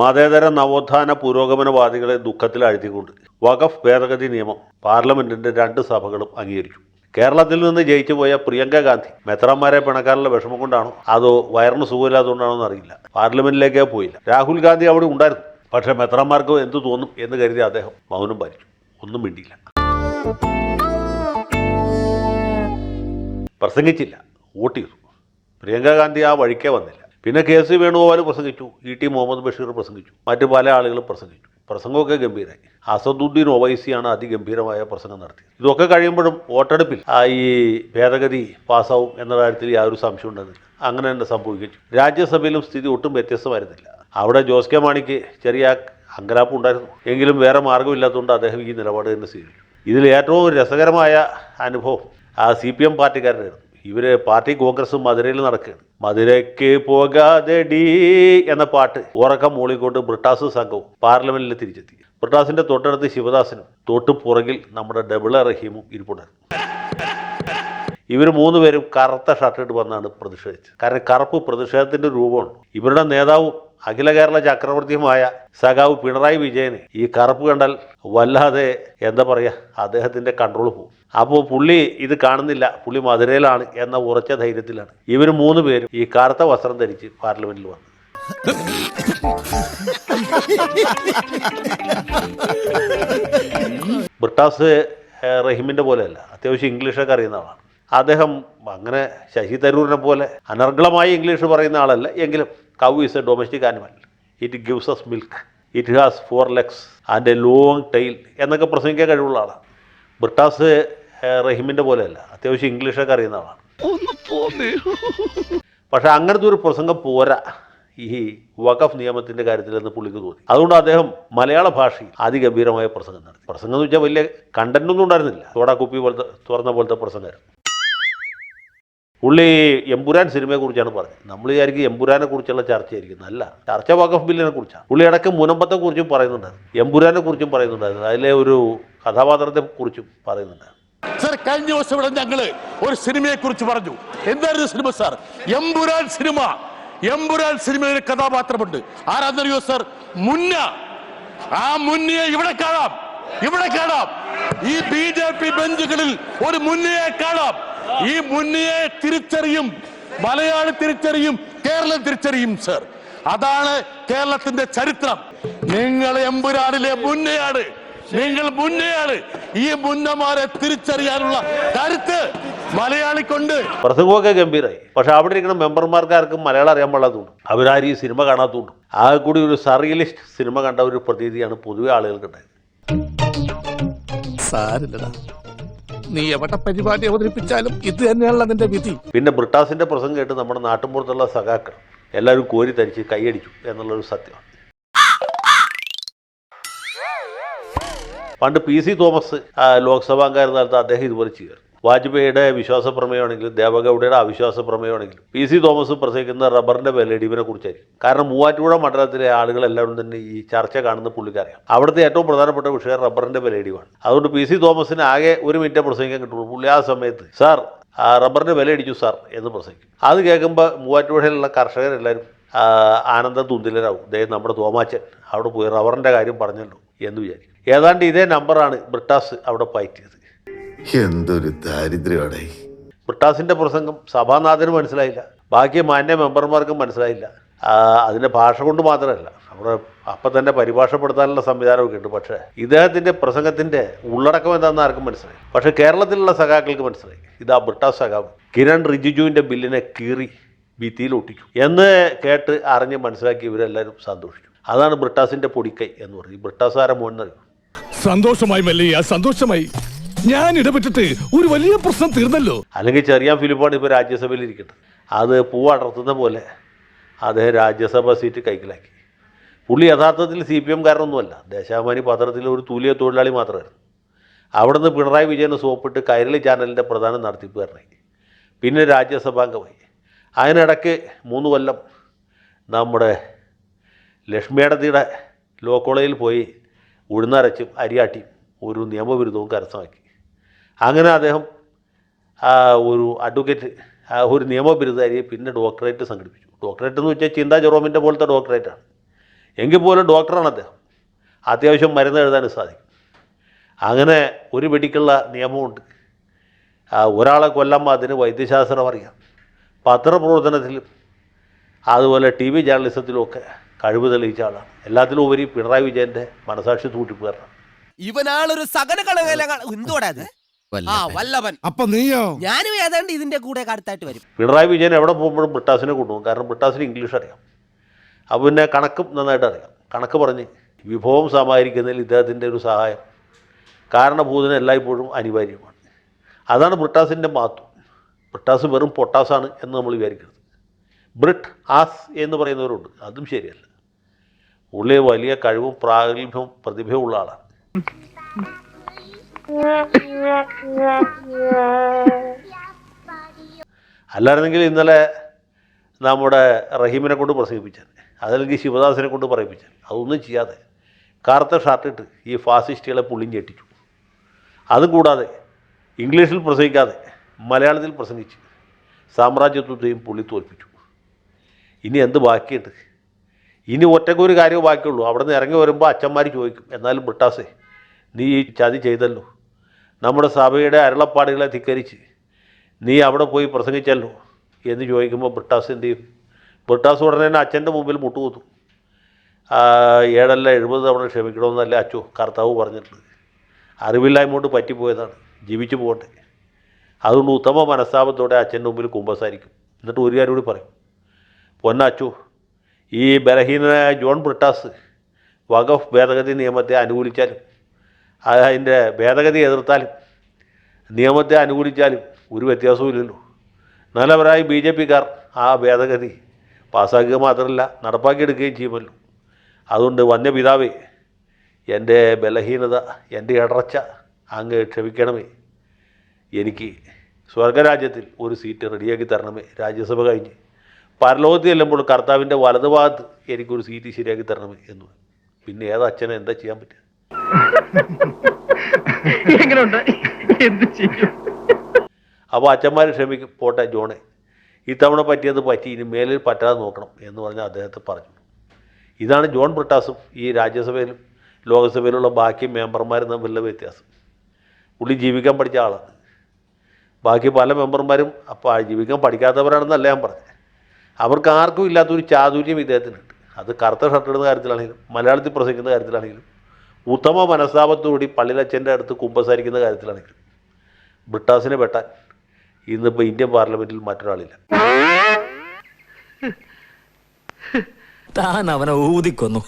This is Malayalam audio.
മതേതര നവോത്ഥാന പുരോഗമനവാദികളെ ദുഃഖത്തിൽ അഴുത്തിക്കൊണ്ട് വഖഫ് ഭേദഗതി നിയമം പാർലമെന്റിന്റെ രണ്ട് സഭകളും അംഗീകരിച്ചു കേരളത്തിൽ നിന്ന് ജയിച്ചു പോയ പ്രിയങ്ക ഗാന്ധി മെത്രാന്മാരെ പിണക്കാനുള്ള വിഷമം കൊണ്ടാണോ? അതോ വയറിന് സുഖമില്ലാത്തതുകൊണ്ടാണോ എന്നറിയില്ല പാർലമെന്റിലേക്കേ പോയില്ല. രാഹുൽ ഗാന്ധി അവിടെ ഉണ്ടായിരുന്നു. പക്ഷെ മെത്രാന്മാർക്ക് എന്ത് തോന്നും എന്ന് കരുതി അദ്ദേഹം മൗനം പാലിച്ചു. ഒന്നും മിണ്ടിയില്ല. പ്രസംഗിച്ചില്ല. വോട്ട് ചെയ്തു പ്രിയങ്ക ഗാന്ധി ആ വഴിക്കേ വന്നില്ല. പിന്നെ കെ സി വേണുഗോപാൽ പ്രസംഗിച്ചു ഇ ടി മുഹമ്മദ് ബഷീർ പ്രസംഗിച്ചു മറ്റു പല ആളുകളും പ്രസംഗിച്ചു. പ്രസംഗമൊക്കെ ഗംഭീരമായി അസദുദ്ദീൻ ഒവൈസിയാണ് അതിഗംഭീരമായ പ്രസംഗം നടത്തിയത്. ഇതൊക്കെ കഴിയുമ്പോഴും വോട്ടെടുപ്പിൽ ഈ ഭേദഗതി പാസ്സാവും എന്ന കാര്യത്തിൽ യാതൊരു സംശയം ഉണ്ടായിരുന്നില്ല. അങ്ങനെ തന്നെ സംഭവിച്ചു രാജ്യസഭയിലും സ്ഥിതി ഒട്ടും വ്യത്യസ്തമായിരുന്നില്ല. അവിടെ ജോസ് കെ മാണിക്ക് ചെറിയ അങ്കലാപ്പ് ഉണ്ടായിരുന്നു. എങ്കിലും വേറെ മാർഗമില്ലാത്തതുകൊണ്ട് അദ്ദേഹം ഈ നിലപാട് തന്നെ സ്വീകരിച്ചു. ഇതിൽ ഏറ്റവും രസകരമായ അനുഭവം ആ സി പി എം പാർട്ടിക്കാരുടെയായിരുന്നു ഇവർ പാർട്ടി കോൺഗ്രസ് മധുരയിൽ നടക്കുകയാണ് മധുരയ്ക്ക് പോകാതെ ഡീ എന്ന പാട്ട് ഉറക്കം മൂളിക്കൊണ്ട് ബ്രിട്ടാസ് സംഘവും പാർലമെന്റിൽ തിരിച്ചെത്തി. ബ്രിട്ടാസിന്റെ തൊട്ടടുത്ത് ശിവദാസനും തൊട്ട് പുറകിൽ നമ്മുടെ ഡബിൾ റഹീമും ഇരിപ്പുണ്ടായിരുന്നു. ഇവർ മൂന്നുപേരും കറുത്ത ഷർട്ട് ഇട്ട് വന്നാണ് പ്രതിഷേധിച്ചത്. കാരണം കറുപ്പ് പ്രതിഷേധത്തിന്റെ രൂപമാണ്. ഇവരുടെ നേതാവും അഖില കേരള ചക്രവർത്തിയുമായ സഖാവ് പിണറായി വിജയന് ഈ കറുപ്പ് കണ്ടാൽ വല്ലാതെ എന്താ പറയുക അദ്ദേഹത്തിന്റെ കൺട്രോൾ പോകും അപ്പോൾ പുള്ളി ഇത് കാണുന്നില്ല. പുള്ളി മധുരയിലാണ് എന്ന ഉറച്ച ധൈര്യത്തിലാണ്. ഇവർ മൂന്ന് പേരും ഈ കറുത്ത വസ്ത്രം ധരിച്ച് പാർലമെന്റിൽ വന്നു ബ്രിട്ടാസ് റഹീമിന്റെ പോലെയല്ല. അത്യാവശ്യം ഇംഗ്ലീഷൊക്കെ അറിയുന്ന ആളാണ്. അദ്ദേഹം അങ്ങനെ ശശി തരൂരിനെ പോലെ അനർഗളമായി ഇംഗ്ലീഷ് പറയുന്ന ആളല്ല. എങ്കിലും cow is a domestic animal it gives us milk it has four legs and a long tail എന്നൊക്കെ പ്രസംഗിക്കാൻ കഴിവുള്ള ആളാണ്. ബ്രിട്ടാസ് ഏഹ്, റഹീമിന്റെ പോലെയല്ല. അത്യാവശ്യം ഇംഗ്ലീഷൊക്കെ അറിയുന്ന ആളാണ്. പക്ഷെ അങ്ങനത്തെ ഒരു പ്രസംഗം പോരാ. ഈ വഖഫ് നിയമത്തിന്റെ കാര്യത്തിൽ നിന്ന് പുള്ളിക്ക് തോന്നി. അതുകൊണ്ട് അദ്ദേഹം മലയാള ഭാഷയിൽ അതിഗംഭീരമായ പ്രസംഗം നടത്തി. പ്രസംഗം എന്ന് വെച്ചാൽ വലിയ കണ്ടന്റ് ഒന്നും ഉണ്ടായിരുന്നില്ല. തോടാ കുപ്പി പോലത്തെ തുറന്ന പോലത്തെ പ്രസംഗമായിരുന്നു പുള്ളി എമ്പുരാൻ സിനിമയെ കുറിച്ചാണ് പറഞ്ഞത്. നമ്മൾ വിചാരിക്കും എമ്പുരാനെ കുറിച്ചുള്ള ചർച്ചയായിരിക്കും. അല്ല ചർച്ച വഖഫ് ബില്ലിനെ കുറിച്ചാണ്. പുള്ളി ഇടയ്ക്ക് മുനമ്പത്തെ കുറിച്ചും പറയുന്നുണ്ടായിരുന്നു. എമ്പുരാനെ കുറിച്ചും പറയുന്നുണ്ടായിരുന്നു. അതിലെ ഒരു കഥാപാത്രത്തെ കുറിച്ചും പറയുന്നുണ്ടായിരുന്നു. സാർ കഴിഞ്ഞ ദിവസം ഇവിടെ ഞങ്ങൾ ഒരു സിനിമയെ കുറിച്ച് പറഞ്ഞു. എന്തായിരുന്നു cinema sir? Empuraan cinema. Empuraan സിനിമയിൽ കഥാപാത്രമുണ്ട്. ആരാന്നറിയോ സാർ? മുന്ന. ആ മുന്നയെ ഇവിടെ കാണാം. ഇവിടെ കാണാം. ഈ ബി ജെ പി ബെഞ്ചുകളിൽ ഒരു മുന്നയെ കാണാം. ഈ മുന്നയെ തിരിച്ചറിയും. മലയാളി തിരിച്ചറിയും. കേരളം തിരിച്ചറിയും സർ. അതാണ് കേരളത്തിന്റെ ചരിത്രം. നിങ്ങൾ എമ്പുരാനിലെ മുന്നയാണ്. നിങ്ങൾ മുന്നയാണ്. ഈ മുന്നമാരെ തിരിച്ചറിയാനുള്ള കരുത്ത് മലയാളിക്കൊണ്ട് പ്രസംഗമൊക്കെ ഗംഭീരായി. പക്ഷെ അവിടെ ഇരിക്കുന്ന മെമ്പർമാർക്ക് ആർക്കും മലയാളം അറിയാൻ പാടാത്തതുകൊണ്ട് അവരാരും ഈ സിനിമ കാണാത്തതുകൊണ്ട്. ആകെ കൂടി ഒരു സറിയലിസ്റ്റ് സിനിമ കണ്ട ഒരു പ്രതീതിയാണ് പൊതുവെ ആളുകൾക്ക് ഉണ്ടായത് സാരില്ലടാ. നീ എവിടെ പരിപാടി അവതരിപ്പിച്ചാലും ഇത് തന്നെയാണല്ലോ അതിന്റെ വിധി. പിന്നെ ബ്രിട്ടാസിന്റെ പ്രസംഗം കേട്ട് നമ്മുടെ നാട്ടുമ്പുറത്തുള്ള സഖാക്കൾ എല്ലാവരും കോരി തരിച്ച് കൈയടിച്ചു എന്നുള്ളൊരു സത്യമാണ് പണ്ട് പി സി തോമസ് ലോക്സഭാ ലോക്സഭാംഗമായിരുന്ന കാലത്ത് അദ്ദേഹം ഇതുപോലെ ചെയ്യുമായിരുന്നു. വാജ്പേയിയുടെ വിശ്വാസ പ്രമേയമാണെങ്കിലും ദേവഗൌഡയുടെ അവിശ്വാസ പ്രമേയമാണെങ്കിലും പി സി തോമസ് പ്രസംഗിക്കുന്ന റബ്ബറിന്റെ വിലയിടിവിനെ കുറിച്ചായിരിക്കും. കാരണം മൂവാറ്റുപുഴ മണ്ഡലത്തിലെ ആളുകളെല്ലാവരും തന്നെ ഈ ചർച്ച കാണുന്ന പുള്ളിക്കറിയാം അവിടുത്തെ ഏറ്റവും പ്രധാനപ്പെട്ട വിഷയം റബ്ബറിന്റെ വിലയിടിവാണ്. അതുകൊണ്ട് പി സി തോമസിന് ആകെ ഒരു മിനിറ്റ് പ്രസംഗിക്കാൻ കിട്ടുള്ളൂ. പുള്ളി ആ സമയത്ത് സാർ റബ്ബറിന്റെ റബ്ബറിന്റെ വില ഇടിച്ചു സാർ എന്ന് പ്രസംഗിക്കും. അത് കേൾക്കുമ്പോൾ മൂവാറ്റുപുഴയിലുള്ള കർഷകരെല്ലാവരും ആനന്ദ തുന്തിലരാവും ദേ നമ്മുടെ തോമാച്ചൻ അവിടെ പോയി റബ്ബറിന്റെ കാര്യം പറഞ്ഞല്ലോ എന്ന് വിചാരിക്കും. ഏതാണ്ട് ഇതേ നമ്പറാണ് ബ്രിട്ടാസ് അവിടെ പയറ്റിയത്. എന്തൊരു ദാരിദ്ര്യമാണേ ബ്രിട്ടാസിന്റെ പ്രസംഗം സഭാനാഥന് മനസ്സിലായില്ല. ബാക്കി മാന്യ മെമ്പർമാർക്കും മനസ്സിലായില്ല. അതിന്റെ അതിന്റെ ഭാഷ കൊണ്ട് മാത്രമല്ല നമ്മുടെ അപ്പം തന്നെ പരിഭാഷപ്പെടുത്താനുള്ള സംവിധാനമൊക്കെ ഉണ്ട്. പക്ഷേ ഇദ്ദേഹത്തിന്റെ പ്രസംഗത്തിന്റെ ഉള്ളടക്കം എന്താണെന്ന് ആർക്കും മനസ്സിലായി. പക്ഷേ കേരളത്തിലുള്ള സഖാക്കൾക്ക് മനസ്സിലായി. ഇതാ ബ്രിട്ടാസ് സഖാവ്. കിരൺ റിജിജുവിന്റെ ബില്ലിനെ കീറി ഭിത്തിയിൽ ഒട്ടിച്ചു. എന്ന് കേട്ട് അറിഞ്ഞ് മനസ്സിലാക്കി ഇവരെല്ലാവരും സന്തോഷിച്ചു. അതാണ് ബ്രിട്ടാസിന്റെ പൊടിക്കൈ എന്ന് പറയും. ബ്രിട്ടാസ് ആരെ മോനെന്നറിയും സന്തോഷമായി മല്ലയ്യ സന്തോഷമായി. ഞാൻ ഇടപെട്ടിട്ട് ഒരു വലിയ പ്രശ്നം തീർന്നല്ലോ. അല്ലെങ്കിൽ ചെറിയ ഫിലിപ്പാണ് ഇപ്പോൾ രാജ്യസഭയിൽ ഇരിക്കുന്നത്. അത് പൂവടർത്തുന്ന പോലെ അദ്ദേഹം രാജ്യസഭ സീറ്റ് കൈക്കലാക്കി. പുള്ളി യഥാർത്ഥത്തിൽ സി പി എം കാരനൊന്നുമല്ല. ദേശാഭിമാനി പത്രത്തിൽ ഒരു തുല്യ തൊഴിലാളി മാത്രമായിരുന്നു. അവിടുന്ന് പിണറായി വിജയനെ സോപ്പിട്ട് കൈരളി ചാനലിന്റെ പ്രധാന നടത്തിപ്പുകാരനായി. പിന്നെ രാജ്യസഭാംഗമായി. അതിനിടയ്ക്ക് മൂന്ന് കൊല്ലം നമ്മുടെ ലക്ഷ്മിയടത്തിയുടെ ലോ കോളേജിൽ പോയി ഉഴുന്നരച്ചും അരിയാട്ടിയും ഒരു നിയമവിരുദ്ധവും കരസ്ഥമാക്കി. അങ്ങനെ അദ്ദേഹം ഒരു അഡ്വക്കേറ്റ് ഒരു നിയമബിരുദാരിയെ പിന്നെ ഡോക്ടറേറ്റ് സംഘടിപ്പിച്ചു. ഡോക്ടറേറ്റ് എന്ന് വെച്ചാൽ ചിന്താ ജെറോമിന്റെ പോലത്തെ ഡോക്ടറേറ്റാണ് എങ്കിൽ പോലും ഡോക്ടറാണ് അദ്ദേഹം. അത്യാവശ്യം മരുന്ന് എഴുതാൻ സാധിക്കും. അങ്ങനെ ഒരു വെടിക്കുള്ള നിയമമുണ്ട്. ഒരാളെ കൊല്ലം അതിന് വൈദ്യശാസ്ത്രം അറിയാം. പത്രപ്രവർത്തനത്തിലും അതുപോലെ ടി വി ജേർണലിസത്തിലുമൊക്കെ കഴിവ് തെളിയിച്ച ആളാണ് എല്ലാത്തിലും ഉപരി പിണറായി വിജയന്റെ മനസാക്ഷി തൂട്ടിപ്പേറാണ് ഇവനാളൊരു സകല കളവേല എന്തോടാ അത് വല്ലവൻ അപ്പൊ നീയോ? ഞാനും ഏതാണ്ട് ഇതിന്റെ കൂടെ അടുത്തായിട്ട് വരും. പിണറായി വിജയൻ എവിടെ പോകുമ്പോഴും ബ്രിട്ടാസിനെ കൊണ്ടുപോകും. കാരണം ബ്രിട്ടാസിന് ഇംഗ്ലീഷ് അറിയാം. അപ്പോൾ പിന്നെ കണക്കും നന്നായിട്ട് അറിയാം. കണക്ക് പറഞ്ഞ് വിഭവം സമാഹരിക്കുന്നതിൽ ഇദ്ദേഹത്തിന്റെ ഒരു സഹായം കാരണഭൂതന എല്ലായ്പ്പോഴും അനിവാര്യമാണ്. അതാണ് ബ്രിട്ടാസിന്റെ മഹത്വം ബ്രിട്ടാസ് വെറും പൊട്ടാസാണ് എന്ന് നമ്മൾ വിചാരിക്കരുത്. ബ്രിട്ട് ആസ് എന്ന് പറയുന്നവരുണ്ട്. അതും ശരിയല്ല. ഉള്ളി വലിയ കഴിവും പ്രാഗൽഭ്യവും പ്രതിഭയും ഉള്ള ആളാണ്. അല്ലായിരുന്നെങ്കിൽ ഇന്നലെ നമ്മുടെ റഹീമിനെ കൊണ്ട് പ്രസംഗിപ്പിച്ചാൽ അതല്ലെങ്കിൽ ശിവദാസിനെ കൊണ്ട് പറയിപ്പിച്ചാൽ അതൊന്നും ചെയ്യാതെ കറുത്ത ഷർട്ടിട്ട് ഈ ഫാസിസ്റ്റുകളെ പുള്ളിയും ചെട്ടിച്ചു അതും കൂടാതെ ഇംഗ്ലീഷിൽ പ്രസംഗിക്കാതെ മലയാളത്തിൽ പ്രസംഗിച്ച് സാമ്രാജ്യത്വത്തെയും പുള്ളി തോൽപ്പിച്ചു. ഇനി എന്ത് ബാക്കിയുണ്ട്? ഇനി ഒറ്റയ്ക്ക് ഒരു കാര്യമേ ബാക്കിയുള്ളൂ. അവിടെ നിന്ന് ഇറങ്ങി വരുമ്പോൾ അച്ഛന്മാർ ചോദിക്കും എന്നാലും ബ്രിട്ടാസേ നീ ഈ ചതി ചെയ്തല്ലോ. നമ്മുടെ സഭയുടെ അരുളപ്പാടുകളെ ധിക്കരിച്ച് നീ അവിടെ പോയി പ്രസംഗിച്ചല്ലോ. എന്ന് ചോദിക്കുമ്പോൾ ബ്രിട്ടാസ് എന്ത് ചെയ്യും? ബ്രിട്ടാസ് ഉടനെ തന്നെ അച്ഛന്റെ മുമ്പിൽ മുട്ടുകൂത്തു. ഏഴല്ല എഴുപത് തവണ ക്ഷമിക്കണമെന്നല്ല അച്ചു കർത്താവ് പറഞ്ഞിട്ടുണ്ട്. അറിവില്ലായ്മ കൊണ്ട് പറ്റിപ്പോയതാണ്. ജീവിച്ചു പോകട്ടെ. അതുകൊണ്ട് ഉത്തമ മനസ്താപത്തോടെ അച്ഛന്റെ മുമ്പിൽ കുമ്പസാരിക്കും. എന്നിട്ട് ഒരു കാര്യം കൂടി പറയും. പൊന്നച്ചു ഈ ബലഹീനനായ ജോൺ ബ്രിട്ടാസ് വഖഫ് ഭേദഗതി നിയമത്തെ അനുകൂലിച്ചാലും അതിന്റെ ഭേദഗതി എതിർത്താലും നിയമത്തെ അനുകൂലിച്ചാലും ഒരു വ്യത്യാസവുമില്ലല്ലോ. നല്ലവരായി ബി ജെ പിക്കാർ ആ ഭേദഗതി പാസ്സാക്കുക മാത്രമല്ല നടപ്പാക്കിയെടുക്കുകയും ചെയ്യുമല്ലോ. അതുകൊണ്ട് വന്യ പിതാവേ എന്റെ ബലഹീനത എന്റെ ഇടർച്ച അങ്ങ് ക്ഷമിക്കണമേ. എനിക്ക് സ്വർഗരാജ്യത്തിൽ ഒരു സീറ്റ് റെഡിയാക്കി തരണമേ. രാജ്യസഭ കഴിഞ്ഞ്. പരലോകത്ത് ചെല്ലുമ്പോൾ കർത്താവിന്റെ വലതുഭാഗത്ത് എനിക്കൊരു സീറ്റ് ശരിയാക്കി തരണം എന്ന്. പിന്നെ ഏത് അച്ഛനെ എന്താ ചെയ്യാൻ പറ്റുക? അപ്പോൾ അച്ഛന്മാർ ക്ഷമിക്കും പോട്ടെ ജോണെ. ഇത്തവണ പറ്റിയത് പറ്റി ഇനി മേലിൽ പറ്റാതെ നോക്കണം എന്ന് പറഞ്ഞ് അദ്ദേഹത്തെ പറഞ്ഞു. ഇതാണ് ജോൺ ബ്രിട്ടാസും ഈ രാജ്യസഭയിലും ലോകസഭയിലുള്ള ബാക്കി മെമ്പർമാരും തമ്മിലുള്ള വ്യത്യാസം. പുള്ളി ജീവിക്കാൻ പഠിച്ച ആളാണ്. ബാക്കി പല മെമ്പർമാരും അപ്പോൾ ജീവിക്കാൻ പഠിക്കാത്തവരാണെന്നല്ല ഞാൻ പറഞ്ഞത്. അവർക്ക് ആർക്കും ഇല്ലാത്തൊരു ചാതുര്യം ഇദ്ദേഹത്തിനുണ്ട്. അത് കറുത്ത ഷർട്ടിടുന്ന കാര്യത്തിലാണെങ്കിലും മലയാളത്തിൽ പ്രസംഗിക്കുന്ന കാര്യത്തിലാണെങ്കിലും ഉത്തമ മനസ്താപത്തോടി പള്ളിയിലച്ഛന്റെ അടുത്ത് കുമ്പസാരിക്കുന്ന കാര്യത്തിലാണെങ്കിലും ബ്രിട്ടാസിനെ വെട്ടാൻ ഇന്നിപ്പോൾ ഇന്ത്യൻ പാർലമെന്റിൽ മറ്റൊരാളില്ല. താൻ അവനെ ഊതിക്കൊന്നു.